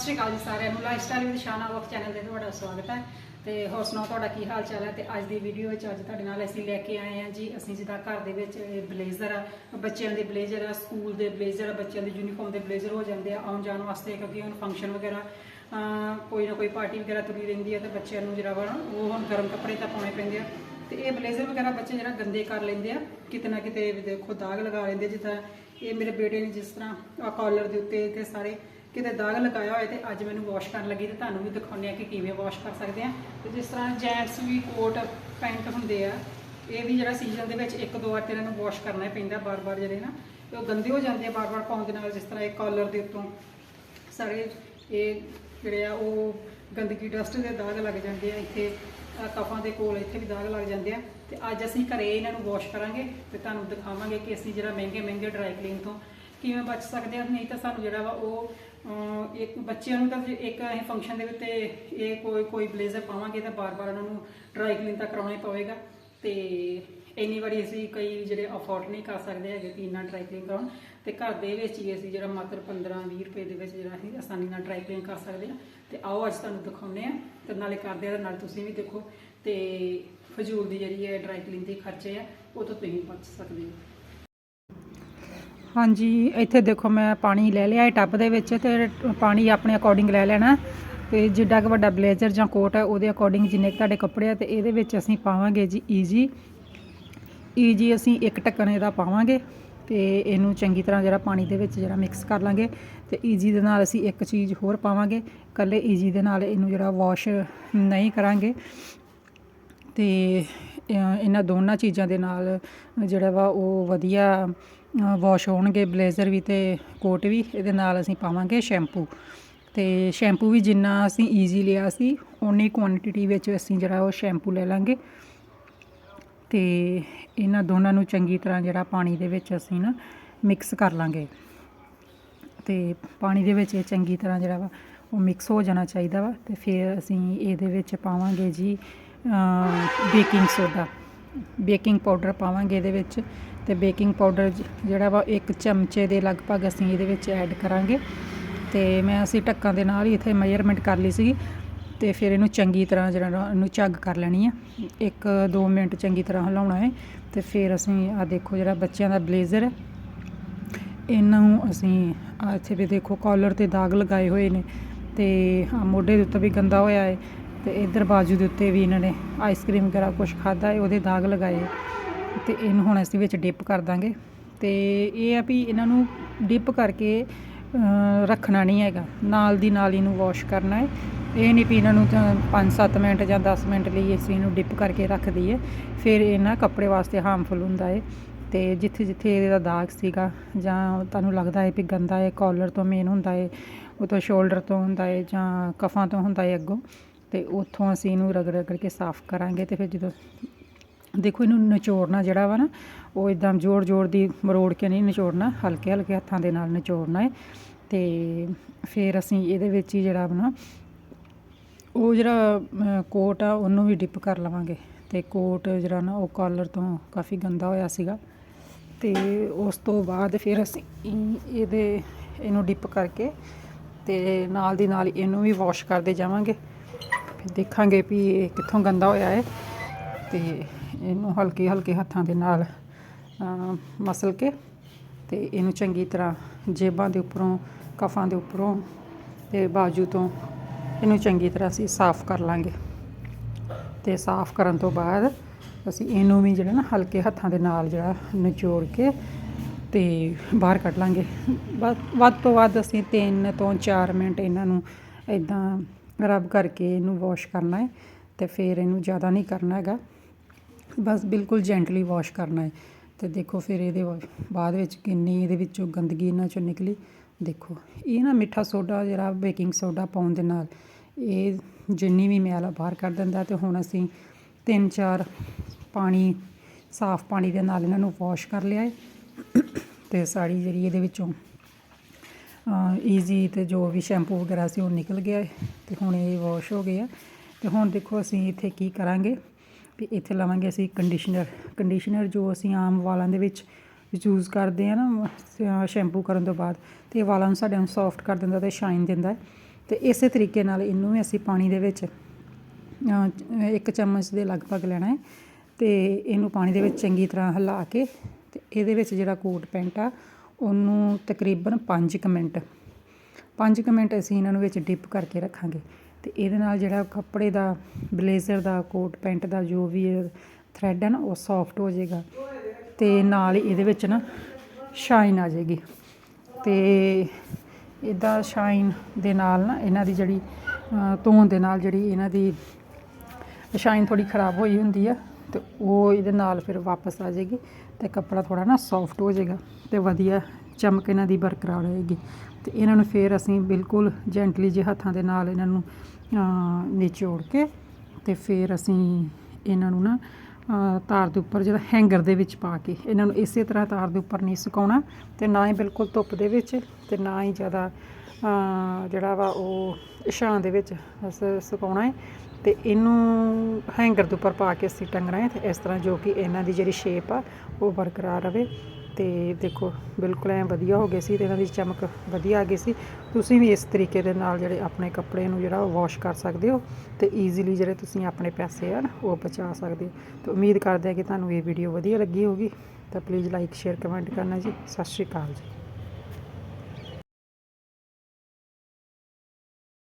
ਸਤਿ ਸ਼੍ਰੀ ਅਕਾਲ ਜੀ ਸਾਰਿਆਂ ਨੂੰ। ਲਾਈਫਸਟਾਈਲ ਵਿਦ ਸ਼ਾਨਾ ਵਕ ਚੈਨਲ ਤੇ ਤੁਹਾਡਾ ਸਵਾਗਤ ਹੈ। ਤੇ ਹੋਰ ਸੁਣਾਓ, ਤੁਹਾਡਾ ਕੀ ਹਾਲ ਚਾਲ ਹੈ? ਤੇ ਅੱਜ ਦੀ ਵੀਡੀਓ ਵਿੱਚ ਅੱਜ ਤੁਹਾਡੇ ਨਾਲ ਅਸੀਂ ਲੈ ਕੇ ਆਏ ਹਾਂ ਜੀ। ਅਸੀਂ ਜਿੱਦਾਂ ਘਰ ਦੇ ਵਿੱਚ ਬਲੇਜ਼ਰ ਆ, ਬੱਚਿਆਂ ਦੇ ਬਲੇਜ਼ਰ ਆ ਸਕੂਲ ਦੇ ਬਲੇਜ਼ਰ ਆ, ਬੱਚਿਆਂ ਦੇ ਯੂਨੀਫਾਰਮ ਦੇ ਬਲੇਜ਼ਰ ਹੋ ਜਾਂਦੇ ਆ, ਆਉਣ ਜਾਣ ਵਾਸਤੇ, ਕਿਉਂਕਿ ਹੁਣ ਫੰਕਸ਼ਨ ਵਗੈਰਾ ਕੋਈ ਨਾ ਕੋਈ ਪਾਰਟੀ ਵਗੈਰਾ ਤੁਰੀ ਰਹਿੰਦੀ ਹੈ ਤੇ ਬੱਚਿਆਂ ਨੂੰ ਜਿਹੜਾ ਵਾ, ਉਹ ਹੁਣ ਗਰਮ ਕੱਪੜੇ ਤਾਂ ਪਾਉਣੇ ਪੈਂਦੇ ਆ। ਤੇ ਇਹ ਬਲੇਜ਼ਰ ਵਗੈਰਾ ਬੱਚੇ ਜਿਹੜਾ ਗੰਦੇ ਕਰ ਲੈਂਦੇ ਆ, ਕਿਤੇ ਨਾ ਕਿਤੇ ਦੇਖੋ ਦਾਗ ਲਗਾ ਲੈਂਦੇ ਜਿੱਦਾਂ ਇਹ ਮੇਰੇ ਬੇਟੇ ਨੇ ਜਿਸ ਤਰ੍ਹਾਂ ਆ ਕਾਲਰ ਦੇ ਉੱਤੇ ਤੇ ਸਾਰੇ ਕਿਤੇ ਦਾਗ ਲਗਾਇਆ ਹੋਇਆ ਤੇ ਅੱਜ ਮੈਨੂੰ ਵਾਸ਼ ਕਰਨ ਲੱਗੀ ਤੇ ਤੁਹਾਨੂੰ ਵੀ ਦਿਖਾਉਂਦੇ ਆ ਕਿ ਕਿਵੇਂ ਵਾਸ਼ ਕਰ ਸਕਦੇ ਆ ਤੇ ਜਿਸ ਤਰ੍ਹਾਂ ਜੈਂਟਸ ਵੀ ਕੋਟ, ਪੈਂਟ ਹੁੰਦੇ ਆ, ਇਹ ਵੀ ਜਿਹੜਾ ਸੀਜ਼ਨ ਦੇ ਵਿੱਚ ਇੱਕ ਦੋ ਵਾਰ ਤੇ ਇਹਨਾਂ ਨੂੰ ਵਾਸ਼ ਕਰਨਾ ਹੀ ਪੈਂਦਾ ਬਾਰ-ਬਾਰ ਜਿਹੜੇ ਨਾ। ਉਹ ਗੰਦੇ ਹੋ ਜਾਂਦੇ ਆ ਬਾਰ-ਬਾਰ ਪਾਉਣ ਦੇ ਨਾਲ, ਜਿਸ ਤਰ੍ਹਾਂ ਇਹ ਕਾਲਰ ਦੇ ਉੱਤੋਂ ਸਾਰੇ ਇਹ ਜਿਹੜੇ ਆ ਉਹ ਗੰਦਗੀ ਡਸਟ ਦੇ ਦਾਗ ਲੱਗ ਜਾਂਦੇ ਆ, ਇੱਥੇ ਕਫਾਂ ਦੇ ਕੋਲ ਇੱਥੇ ਵੀ ਦਾਗ ਲੱਗ ਜਾਂਦੇ ਆ। ਤੇ ਅੱਜ ਅਸੀਂ ਘਰੇ ਇਹਨਾਂ ਨੂੰ ਵਾਸ਼ ਕਰਾਂਗੇ ਤੇ ਤੁਹਾਨੂੰ ਦਿਖਾਵਾਂਗੇ ਕਿ ਅਸੀਂ ਜਿਹੜਾ ਮਹਿੰਗੇ ਮਹਿੰਗੇ ਡਰਾਈ ਕਲੀਨ ਤੋਂ ਕਿਵੇਂ ਬਚ ਸਕਦੇ ਆ, ਨਹੀਂ ਤਾਂ ਸਾਨੂੰ ਜਿਹੜਾ ਵਾ ਉਹ ਇੱਕ ਬੱਚਿਆਂ ਨੂੰ ਤਾਂ ਜੇ ਇੱਕ ਅਸੀਂ ਫੰਕਸ਼ਨ ਦੇ ਉੱਤੇ ਇਹ ਕੋਈ ਕੋਈ ਬਲੇਜ਼ਰ ਪਾਵਾਂਗੇ ਤਾਂ ਬਾਰ-ਬਾਰ ਉਹਨਾਂ ਨੂੰ ਡਰਾਈ ਕਲੀਨ ਤਾਂ ਕਰਾਉਣਾ ਹੀ ਪਵੇਗਾ। ਤੇ ਇੰਨੀ ਵਾਰੀ ਅਸੀਂ ਕਈ ਜਿਹੜੇ ਅਫੋਰਡ ਨਹੀਂ ਕਰ ਸਕਦੇ ਹੈਗੇ ਕਿ ਇੰਨਾ ਡਰਾਈ ਕਲੀਨ ਕਰਾਉਣ। ਤੇ ਘਰ ਦੇ ਵਿੱਚ ਹੀ ਅਸੀਂ ਜਿਹੜਾ ਮਾਤਰ 15 20 ਰੁਪਏ ਦੇ ਵਿੱਚ ਜਿਹੜਾ ਅਸੀਂ ਆਸਾਨੀ ਨਾਲ ਡਰਾਈ ਕਲੀਨ ਕਰ ਸਕਦੇ ਹਾਂ। ਤੇ ਆਓ ਅੱਜ ਤੁਹਾਨੂੰ ਦਿਖਾਉਂਦੇ ਆ ਤੇ ਨਾਲੇ ਕਰਦੇ ਆ ਤੇ ਨਾਲ ਤੁਸੀਂ ਵੀ ਦੇਖੋ। ਤੇ ਫਜ਼ੂਲ ਦੀ ਜਿਹੜੀ ਹੈ ਡਰਾਈ ਕਲੀਨ ਦੇ ਖਰਚੇ ਆ, ਉਹ ਤੋਂ ਤੁਸੀਂ ਬਚ ਸਕਦੇ ਹੋ। ਹਾਂਜੀ, ਇੱਥੇ ਦੇਖੋ ਮੈਂ ਪਾਣੀ ਲੈ ਲਿਆ ਹੈ ਟੱਬ ਦੇ ਵਿੱਚ ਤੇ ਪਾਣੀ ਆਪਣੇ ਅਕੋਰਡਿੰਗ ਲੈ ਲੈਣਾ। ਤੇ ਜਿੱਡਾ ਕੁ ਵੱਡਾ ਬਲੇਜ਼ਰ ਜਾਂ ਕੋਟ ਹੈ, ਉਹਦੇ ਅਕੋਰਡਿੰਗ ਜਿੰਨੇ ਕੁ ਤੁਹਾਡੇ ਕੱਪੜੇ ਆ ਤੇ ਇਹਦੇ ਵਿੱਚ ਅਸੀਂ ਪਾਵਾਂਗੇ ਜੀ ਈਜੀ ਈਜੀ ਅਸੀਂ ਇੱਕ ਢੱਕਣ ਇਹਦਾ ਪਾਵਾਂਗੇ ਤੇ ਇਹਨੂੰ ਚੰਗੀ ਤਰ੍ਹਾਂ ਜਿਹੜਾ ਪਾਣੀ ਦੇ ਵਿੱਚ ਜਿਹੜਾ ਮਿਕਸ ਕਰ ਲਾਂਗੇ ਤੇ ਈਜੀ ਦੇ ਨਾਲ ਅਸੀਂ ਇੱਕ ਚੀਜ਼ ਹੋਰ ਪਾਵਾਂਗੇ। ਕੱਲੇ ਈਜੀ ਦੇ ਨਾਲ ਇਹਨੂੰ ਜਿਹੜਾ ਵਾਸ਼ ਨਹੀਂ ਕਰਾਂਗੇ। ਤੇ ਇਹਨਾਂ ਦੋਨਾਂ ਚੀਜ਼ਾਂ ਦੇ ਨਾਲ ਜਿਹੜਾ ਵਾ ਉਹ ਵਧੀਆ ਵਾਸ਼ ਹੋਣਗੇ ਬਲੇਜ਼ਰ ਵੀ ਅਤੇ ਕੋਟ ਵੀ, ਇਹਦੇ ਨਾਲ ਅਸੀਂ ਪਾਵਾਂਗੇ ਸ਼ੈਂਪੂ ਅਤੇ ਸ਼ੈਂਪੂ ਵੀ ਜਿੰਨਾ ਅਸੀਂ ਈਜ਼ੀ ਲਿਆ ਸੀ, ਓਨੀ ਕੁਆਂਟੀਟੀ ਵਿੱਚ ਅਸੀਂ ਜਿਹੜਾ ਉਹ ਸ਼ੈਂਪੂ ਲੈ ਲਾਂਗੇ। ਤੇ ਇਹਨਾਂ ਦੋਨਾਂ ਨੂੰ ਚੰਗੀ ਤਰ੍ਹਾਂ ਜਿਹੜਾ ਪਾਣੀ ਦੇ ਵਿੱਚ ਅਸੀਂ ਨਾ ਮਿਕਸ ਕਰ ਲਾਂਗੇ। ਤੇ ਪਾਣੀ ਦੇ ਵਿੱਚ ਇਹ ਚੰਗੀ ਤਰ੍ਹਾਂ ਜਿਹੜਾ ਵਾ ਉਹ ਮਿਕਸ ਹੋ ਜਾਣਾ ਚਾਹੀਦਾ ਵਾ, ਤੇ ਫਿਰ ਅਸੀਂ ਇਹਦੇ ਵਿੱਚ ਪਾਵਾਂਗੇ ਜੀ ਬੇਕਿੰਗ ਸੋਡਾ। ਬੇਕਿੰਗ ਪਾਊਡਰ ਪਾਵਾਂਗੇ ਇਹਦੇ ਵਿੱਚ ਤੇ ਬੇਕਿੰਗ ਪਾਊਡਰ ਜਿਹੜਾ ਵਾ ਇੱਕ ਚਮਚੇ ਦੇ ਲਗਭਗ ਅਸੀਂ ਇਹਦੇ ਵਿੱਚ ਐਡ ਕਰਾਂਗੇ। ਤੇ ਮੈਂ ਅਸੀਂ ਢੱਕਾਂ ਦੇ ਨਾਲ ਹੀ ਇੱਥੇ ਮੈਜ਼ਰਮੈਂਟ ਕਰ ਲਈ ਸੀਗੀ ਤੇ ਫਿਰ ਇਹਨੂੰ ਚੰਗੀ ਤਰ੍ਹਾਂ ਜਿਹੜਾ ਇਹਨੂੰ ਝੱਗ ਕਰ ਲੈਣੀ ਆ। ਇੱਕ 2 ਮਿੰਟ ਚੰਗੀ ਤਰ੍ਹਾਂ ਹਿਲਾਉਣਾ ਹੈ ਤੇ ਫਿਰ ਅਸੀਂ ਆ ਦੇਖੋ ਜਿਹੜਾ ਬੱਚਿਆਂ ਦਾ ਬਲੇਜ਼ਰ ਹੈ ਇਹਨੂੰ ਅਸੀਂ ਆਹ ਇੱਥੇ ਵੀ ਦੇਖੋ ਕਾਲਰ ਤੇ ਦਾਗ ਲਗਾਏ ਹੋਏ ਨੇ ਤੇ ਆਹ ਮੋਢੇ ਦੇ ਉੱਤੇ ਵੀ ਗੰਦਾ ਹੋਇਆ ਹੈ ਤੇ ਇਧਰ ਬਾਜੂ ਦੇ ਉੱਤੇ ਵੀ ਇਹਨਾਂ ਨੇ ਆਈਸਕ੍ਰੀਮ ਵਗੈਰਾ ਕੁਝ ਖਾਦਾ ਹੈ, ਉਹਦੇ ਦਾਗ ਲਗਾਏ। ਤੇ ਇਹਨੂੰ ਹੁਣ ਅਸੀਂ ਵਿੱਚ ਡਿਪ ਕਰ ਦਾਂਗੇ। ਤੇ ਇਹ ਆ ਵੀ ਇਹਨਾਂ ਨੂੰ ਡਿਪ ਕਰਕੇ ਰੱਖਣਾ ਨਹੀਂ ਹੈਗਾ। ਨਾਲ ਦੀ ਨਾਲ ਇਹਨੂੰ ਵਾਸ਼ ਕਰਨਾ ਹੈ। ਇਹ ਨਹੀਂ ਵੀ ਇਹਨਾਂ ਨੂੰ 5-7 ਮਿੰਟ ਜਾਂ 10 ਮਿੰਟ ਲਈ ਅਸੀਂ ਇਹਨੂੰ ਡਿਪ ਕਰਕੇ ਰੱਖ ਦਈਏ। ਫਿਰ ਇਹ ਨਾ ਕੱਪੜੇ ਵਾਸਤੇ ਹਾਰਮਫੁਲ ਹੁੰਦਾ ਹੈ। ਤੇ ਜਿੱਥੇ ਜਿੱਥੇ ਇਹਦਾ ਦਾਗ ਸੀਗਾ, ਜਾਂ ਤੁਹਾਨੂੰ ਲੱਗਦਾ ਹੈ ਵੀ ਗੰਦਾ ਹੈ ਕਾਲਰ ਤੋਂ ਮੇਨ ਹੁੰਦਾ ਹੈ, ਉਹ ਤੋਂ ਸ਼ੋਲਡਰ ਤੋਂ ਹੁੰਦਾ ਹੈ, ਜਾਂ ਕਫਾਂ ਤੋਂ ਹੁੰਦਾ ਹੈ ਅੱਗੋਂ ਤੇ ਉੱਥੋਂ ਅਸੀਂ ਇਹਨੂੰ ਰਗੜ ਰਗੜ ਕੇ ਸਾਫ਼ ਕਰਾਂਗੇ ਤੇ ਫਿਰ ਜਦੋਂ ਦੇਖੋ ਇਹਨੂੰ ਨਿਚੋੜਨਾ ਜਿਹੜਾ ਵਾ ਨਾ, ਉਹ ਇਦਾਂ ਜੋੜ ਜੋੜ ਦੀ ਮਰੋੜ ਕੇ ਨਹੀਂ ਨਿਚੋੜਨਾ, ਹਲਕੇ ਹਲਕੇ ਹੱਥਾਂ ਦੇ ਨਾਲ ਨਿਚੋੜਨਾ ਹੈ। ਤੇ ਫਿਰ ਅਸੀਂ ਇਹਦੇ ਵਿੱਚ ਹੀ ਜਿਹੜਾ ਵਾ ਨਾ ਉਹ ਜਿਹੜਾ ਕੋਟ ਆ, ਉਹਨੂੰ ਵੀ ਡਿਪ ਕਰ ਲਵਾਂਗੇ। ਤੇ ਕੋਟ ਜਿਹੜਾ ਨਾ, ਉਹ ਕਾਲਰ ਤੋਂ ਕਾਫੀ ਗੰਦਾ ਹੋਇਆ ਸੀਗਾ। ਤੇ ਉਸ ਤੋਂ ਬਾਅਦ ਫਿਰ ਅਸੀਂ ਇਹਦੇ, ਇਹਨੂੰ ਡਿਪ ਕਰਕੇ ਤੇ ਨਾਲ ਦੀ ਨਾਲ ਇਹਨੂੰ ਵੀ ਵਾਸ਼ ਕਰਦੇ ਜਾਵਾਂਗੇ। ਫਿਰ ਦੇਖਾਂਗੇ ਵੀ ਇਹ ਕਿੱਥੋਂ ਗੰਦਾ ਹੋਇਆ ਹੈ ਤੇ ਇਹਨੂੰ ਹਲਕੇ ਹਲਕੇ ਹੱਥਾਂ ਦੇ ਨਾਲ ਮਸਲ ਕੇ ਤੇ ਇਹਨੂੰ ਚੰਗੀ ਤਰ੍ਹਾਂ ਜੇਬਾਂ ਦੇ ਉੱਪਰੋਂ, ਕਫਾਂ ਦੇ ਉੱਪਰੋਂ ਤੇ ਬਾਜੂ ਤੋਂ ਇਹਨੂੰ ਚੰਗੀ ਤਰ੍ਹਾਂ ਅਸੀਂ ਸਾਫ਼ ਕਰ ਲਾਂਗੇ। ਤੇ ਸਾਫ਼ ਕਰਨ ਤੋਂ ਬਾਅਦ ਅਸੀਂ ਇਹਨੂੰ ਵੀ ਜਿਹੜਾ ਨਾ ਹਲਕੇ ਹੱਥਾਂ ਦੇ ਨਾਲ ਜਿਹੜਾ ਨਿਚੋੜ ਕੇ ਤੇ ਬਾਹਰ ਕੱਢ ਲਾਂਗੇ। ਵੱਧ- ਵੱਧ ਤੋਂ ਵੱਧ ਅਸੀਂ 3 ਤੋਂ 4 ਮਿੰਟ ਇਹਨਾਂ ਨੂੰ ਇਦਾਂ ਰਬ ਕਰਕੇ ਇਹਨੂੰ ਵਾਸ਼ ਕਰਨਾ ਹੈ ਤੇ ਫਿਰ ਇਹਨੂੰ ਜ਼ਿਆਦਾ ਨਹੀਂ ਕਰਨਾ ਹੈਗਾ। ਬਸ ਬਿਲਕੁਲ ਜੈਂਟਲੀ ਵਾਸ਼ ਕਰਨਾ ਹੈ ਤੇ ਦੇਖੋ ਫਿਰ ਇਹਦੇ ਬਾਅਦ ਵਿੱਚ ਕਿੰਨੀ ਇਹਦੇ ਵਿੱਚੋਂ ਗੰਦਗੀ ਇਹਨਾਂ ਚੋਂ ਨਿਕਲੀ। ਦੇਖੋ, ਇਹ ਨਾ ਮਿੱਠਾ ਸੋਡਾ ਜਿਹੜਾ ਬੇਕਿੰਗ ਸੋਡਾ ਪਾਉਣ ਦੇ ਨਾਲ ਇਹ ਜਿੰਨੀ ਵੀ ਮੈਲ ਆ ਬਾਹਰ ਕੱਢ ਦਿੰਦਾ ਤੇ ਹੁਣ ਅਸੀਂ ਤਿੰਨ ਚਾਰ ਪਾਣੀ, ਸਾਫ਼ ਪਾਣੀ ਦੇ ਨਾਲ ਇਹਨਾਂ ਨੂੰ ਵਾਸ਼ ਕਰ ਲਿਆ ਹੈ। ਤੇ ਸਾੜੀ ਜਿਹੜੀ ਇਹਦੇ ਵਿੱਚੋਂ ਈਜ਼ੀ ਤੇ ਜੋ ਵੀ ਸ਼ੈਂਪੂ ਵਗੈਰਾ ਸੀ ਉਹ ਨਿਕਲ ਗਿਆ ਹੈ ਤੇ ਹੁਣ ਇਹ ਵਾਸ਼ ਹੋ ਗਏ ਆ। ਤੇ ਹੁਣ ਦੇਖੋ ਅਸੀਂ ਇੱਥੇ ਕੀ ਕਰਾਂਗੇ ਵੀ ਇੱਥੇ ਲਵਾਂਗੇ ਅਸੀਂ ਕੰਡੀਸ਼ਨਰ ਕੰਡੀਸ਼ਨਰ ਜੋ ਅਸੀਂ ਆਮ ਵਾਲਾਂ ਦੇ ਵਿੱਚ ਯੂਜ਼ ਕਰਦੇ ਆ ਨਾ ਸ਼ੈਂਪੂ ਕਰਨ ਤੋਂ ਬਾਅਦ ਤੇ ਇਹ ਵਾਲਾਂ ਨੂੰ ਸਾਡੇ ਨੂੰ ਸੌਫਟ ਕਰ ਦਿੰਦਾ ਤੇ ਸ਼ਾਈਨ ਦਿੰਦਾ ਹੈ ਤੇ ਇਸੇ ਤਰੀਕੇ ਨਾਲ ਇਹਨੂੰ ਵੀ ਅਸੀਂ ਪਾਣੀ ਦੇ ਵਿੱਚ ਇੱਕ ਚਮਚ ਦੇ ਲਗਭਗ ਲੈਣਾ ਹੈ ਤੇ ਇਹਨੂੰ ਪਾਣੀ ਦੇ ਵਿੱਚ ਚੰਗੀ ਤਰ੍ਹਾਂ ਹਿਲਾ ਕੇ ਤੇ ਇਹਦੇ ਵਿੱਚ ਜਿਹੜਾ ਕੋਟ ਪੈਂਟ ਆ ਉਹਨੂੰ ਤਕਰੀਬਨ ਪੰਜ ਕੁ ਮਿੰਟ, ਪੰਜ ਕੁ ਮਿੰਟ ਅਸੀਂ ਇਹਨਾਂ ਨੂੰ ਵਿੱਚ ਡਿਪ ਕਰਕੇ ਰੱਖਾਂਗੇ। ਅਤੇ ਇਹਦੇ ਨਾਲ ਜਿਹੜਾ ਕੱਪੜੇ ਦਾ, ਬਲੇਜ਼ਰ ਦਾ, ਕੋਟ ਪੈਂਟ ਦਾ ਜੋ ਵੀ ਥਰੈਡ ਹੈ ਨਾ, ਉਹ ਸੌਫਟ ਹੋ ਜਾਏਗਾ। ਅਤੇ ਨਾਲ ਹੀ ਇਹਦੇ ਵਿੱਚ ਨਾ ਸ਼ਾਈਨ ਆ ਜਾਏਗੀ। ਅਤੇ ਇਹਦਾ ਸ਼ਾਈਨ ਦੇ ਨਾਲ ਨਾ ਇਹਨਾਂ ਦੀ ਜਿਹੜੀ ਧੋਣ ਦੇ ਨਾਲ ਜਿਹੜੀ ਇਹਨਾਂ ਦੀ ਸ਼ਾਈਨ ਥੋੜੀ ਖਰਾਬ ਹੋਈ ਹੁੰਦੀ ਆ, ਤੇ ਉਹ ਇਹਦੇ ਨਾਲ ਫਿਰ ਵਾਪਸ ਆ ਜਾਏਗੀ। ਤੇ ਕੱਪੜਾ ਥੋੜਾ ਨਾ ਸੌਫਟ ਹੋ ਜਾਏਗਾ ਤੇ ਵਧੀਆ ਚਮਕ ਇਹਨਾਂ ਦੀ ਬਰਕਰਾਰ ਰਹੇਗੀ ਤੇ ਇਹਨਾਂ ਨੂੰ ਫਿਰ ਅਸੀਂ ਬਿਲਕੁਲ ਜੈਂਟਲੀ ਜਿਹੇ ਹੱਥਾਂ ਦੇ ਨਾਲ ਇਹਨਾਂ ਨੂੰ ਨਿਚੋੜ ਕੇ ਤੇ ਫਿਰ ਅਸੀਂ ਇਹਨਾਂ ਨੂੰ ਨਾ ਤਾਰ ਦੇ ਉੱਪਰ ਜਿਹੜਾ ਹੈਂਗਰ ਦੇ ਵਿੱਚ ਪਾ ਕੇ ਇਹਨਾਂ ਨੂੰ ਇਸੇ ਤਰ੍ਹਾਂ ਤਾਰ ਦੇ ਉੱਪਰ ਨਹੀਂ ਸੁਕਾਉਣਾ ਤੇ ਨਾ ਹੀ ਬਿਲਕੁਲ ਧੁੱਪ ਦੇ ਵਿੱਚ ਤੇ ਨਾ ਹੀ ਜ਼ਿਆਦਾ ਜਿਹੜਾ ਵਾ ਉਹ ਛਾਂ ਦੇ ਵਿੱਚ ਸ- ਸੁਕਾਉਣਾ ਹੈ। ਤੇ ਇਹਨੂੰ ਹੈਂਗਰ ਦੇ ਉੱਪਰ ਪਾ ਕੇ ਅਸੀਂ ਟੰਗਣਾ ਹੈ ਤੇ ਇਸ ਤਰ੍ਹਾਂ ਜੋ ਕਿ ਇਹਨਾਂ ਦੀ ਜਿਹੜੀ ਸ਼ੇਪ ਆ, ਉਹ ਬਰਕਰਾਰ ਰਵੇ ਤੇ ਦੇਖੋ, ਬਿਲਕੁਲ ਐ ਵਧੀਆ ਹੋ ਗਏ ਸੀ ਤੇ ਇਹਨਾਂ ਦੀ ਚਮਕ ਵਧੀਆ ਆ ਗਈ ਸੀ। ਤੁਸੀਂ ਵੀ ਇਸ ਤਰੀਕੇ ਦੇ ਨਾਲ ਜਿਹੜੇ ਆਪਣੇ ਕੱਪੜੇ ਨੂੰ ਜਿਹੜਾ ਉਹ ਵਾਸ਼ ਕਰ ਸਕਦੇ ਹੋ ਤੇ ਈਜ਼ੀਲੀ ਜਿਹੜੇ ਤੁਸੀਂ ਆਪਣੇ ਪੈਸੇ ਆ ਨਾ, ਉਹ ਬਚਾ ਸਕਦੇ ਹੋ। ਤੇ ਉਮੀਦ ਕਰਦੇ ਆ ਕਿ ਤੁਹਾਨੂੰ ਇਹ ਵੀਡੀਓ ਵਧੀਆ ਲੱਗੀ ਹੋਗੀ ਤਾਂ ਪਲੀਜ਼ ਲਾਈਕ ਸ਼ੇਅਰ ਕਮੈਂਟ ਕਰਨਾ ਜੀ। ਸਤਿ ਸ਼੍ਰੀ ਅਕਾਲ ਜੀ।